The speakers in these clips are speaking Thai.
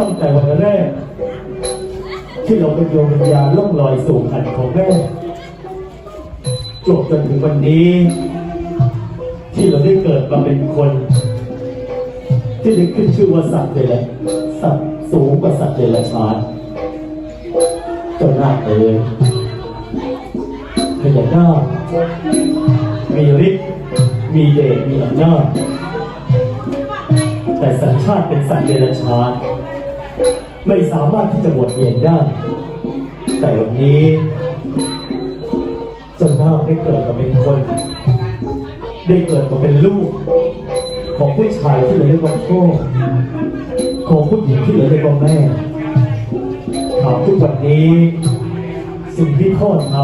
ตั้งแต่วันแรก ที่เราเป็นโยมวิญญาณล่องลอยสู่ขันของแม่จบจนถึงวันนี้ ที่เราได้เกิดมาเป็นคน ที่ได้ขึ้นชื่อว่าสัตว์เลยแหละสัตว์สูงกว่าสัตว์เดรัจฉานจ้าหน้าเอ๋ยพญานาคมีฤทธิ์มีเดชมีอำนาจแต่สัญชาติเป็นสัตว์เดรัจฉาน ไม่สามารถที่จะบวชเรียนได้ แต่วันนี้เจ้านาได้เกิดมาเป็นคน ได้เกิดมาเป็นลูก ของผู้ชายที่เราเรียกว่าพ่อของผู้หญิงที่เราเรียกว่าแม่ถามทุกวันนี้ สิ่งที่พ่อท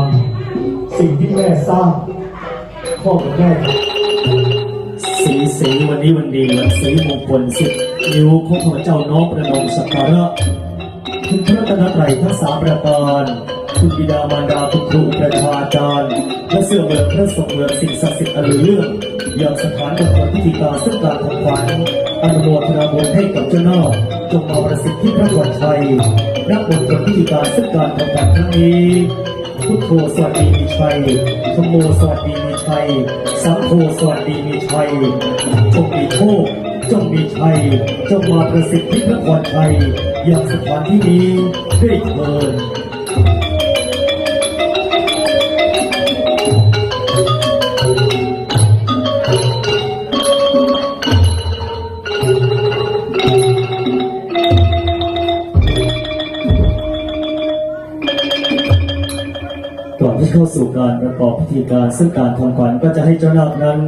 ำสิ่งที่แม่สร้างพ่อกับแม่สีสีวันนี้วันดีสีมงคลสิ นิ้วของพระเจ้าน้อมประนมสักการะคุณพระตนตรัยทั้งสามประการคุณบิดามารดาคุณครูประชาจารย์และเสื่อเมืองพระสงฆ์เมืองสิ่งศักดิ์สิทธิ์อันลือเรื่องอย่างสถานบำเพ็ญพิธีการซึ่งการของขวัญอนุโมทนาบุญให้กับเจ้าหน้าจงมาประสิทธิ์ที่พระวันชัยนักบวชพิธีการซึ่งการของขวัญครั้งนี้พุทโธสวัสดีมีชัยธโมสวัสดีมีชัยสังโฆสวัสดีมีชัยจงมีโชค จงมีชัยจงมาประสิทธิ์ที่พระพรชัยอย่างสถานที่นี้ด้วยเถิดก่อนที่เข้าสู่การประกอบพิธีการซึ่งการทำขวัญก็จะให้เจ้านาคนั้น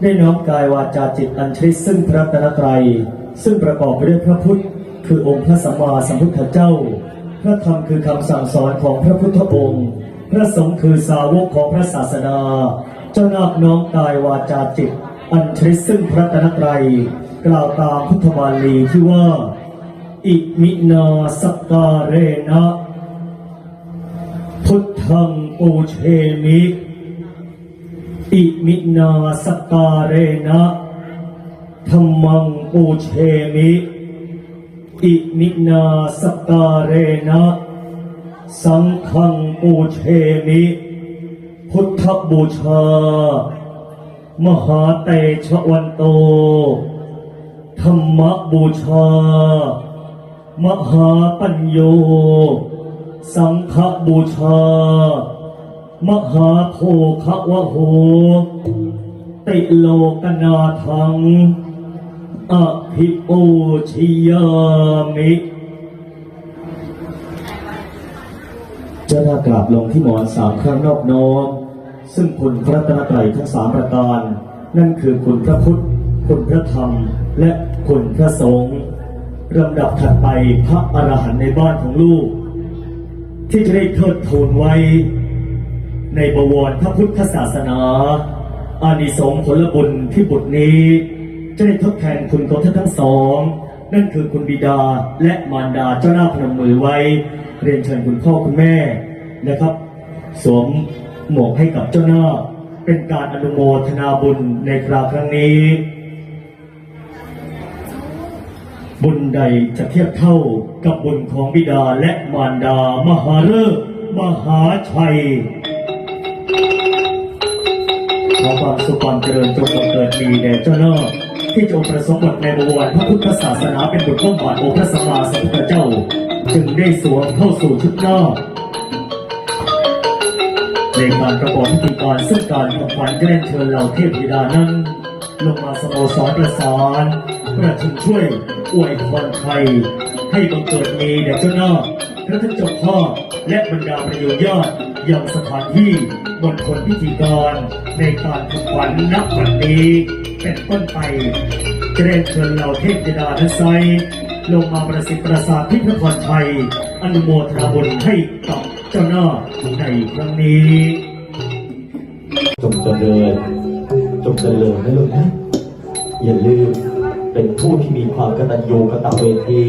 ได้น้อมกายวาจาจิตอัญชลิซึ่งพระตนตรัย ซึ่งประกอบไปด้วยพระพุทธ คือองค์พระสัมมาสัมพุทธเจ้า พระธรรมคือคำสั่งสอนของพระพุทธองค์ พระสงฆ์คือสาวกของพระศาสดา เจ้านาคน้อมกายวาจาจิต อัญชลิซึ่งพระตนตรัย กล่าวตามพุทธบาลีที่ว่า อิมินาสกการเรนะพุทธังปูเชมิ อิมินาสการเรนะธรรมังปูเชมิอิมินาสกการเรนะสังฆังปูเชมิ พุทธบูชา มหาเตชะวันโต ธรรมบูชา มหาปัญโย สังฆบูชา มหาโภควะโหติโลกนาทังอภิโอชิยามิเจ้าหน้ากราบลงที่หมอนสามครั้งนอบน้อมซึ่งคุณพระตนตรัยทั้งสามประการ นั่นคือคุณพระพุทธ คุณพระธรรม และคุณพระสงฆ์ลำดับถัดไปพระอรหันต์ในบ้านของลูก ที่จะได้เทิดทูนไว้ ในบวรพระพุทธศาสนา อานิสงส์ผลบุญที่บุตรนี้ จะได้ทดแทนคุณของท่านทั้งสอง นั่นคือคุณบิดาและมารดาเจ้าหน้าพนมมือไว้ เรียนเชิญคุณพ่อคุณแม่นะครับ สวมหมวกให้กับเจ้าหน้า เป็นการอนุโมทนาบุญในคราวครั้งนี้ บุญใดจะเทียบเท่ากับบุญของบิดาและมารดามหาฤกษ์มหาชัย ความสุขความเจริญจงบังเกิดมีแด่เจ้าหน้าที่จงประสบบทในบวรพระพุทธศาสนาเป็นบทข้อมบาทองค์พระสัมมาสัมพุทธเจ้า จึงได้สวมเข้าสู่ชุดน้าในการประกอบพิธีการซึ่งการทำขวัญแจ้งเชิญเหล่าเทพธิดานั้นลงมาสโมสรประสานประชุมช่วยอวยพรไทยให้บังเกิดมีแด่เจ้าหน้า พระท่านเจ้าพ่อและบรรดาประโยชน์ญาติยังสถานที่บนคนพิธีกร ในการทำขวัญนับวันนี้ เป็นต้นไปจะได้เชิญเหล่าเทพธิดาทั้งไซลงมาประสิทธิ์ประสาทที่พระพรชัยอนุโมทนาบุญให้กับเจ้าหน้าในครั้งนี้จงเจริญจงเจริญนะลูกนะอย่าลืมเป็นผู้ที่มีความกตัญญูกตเวที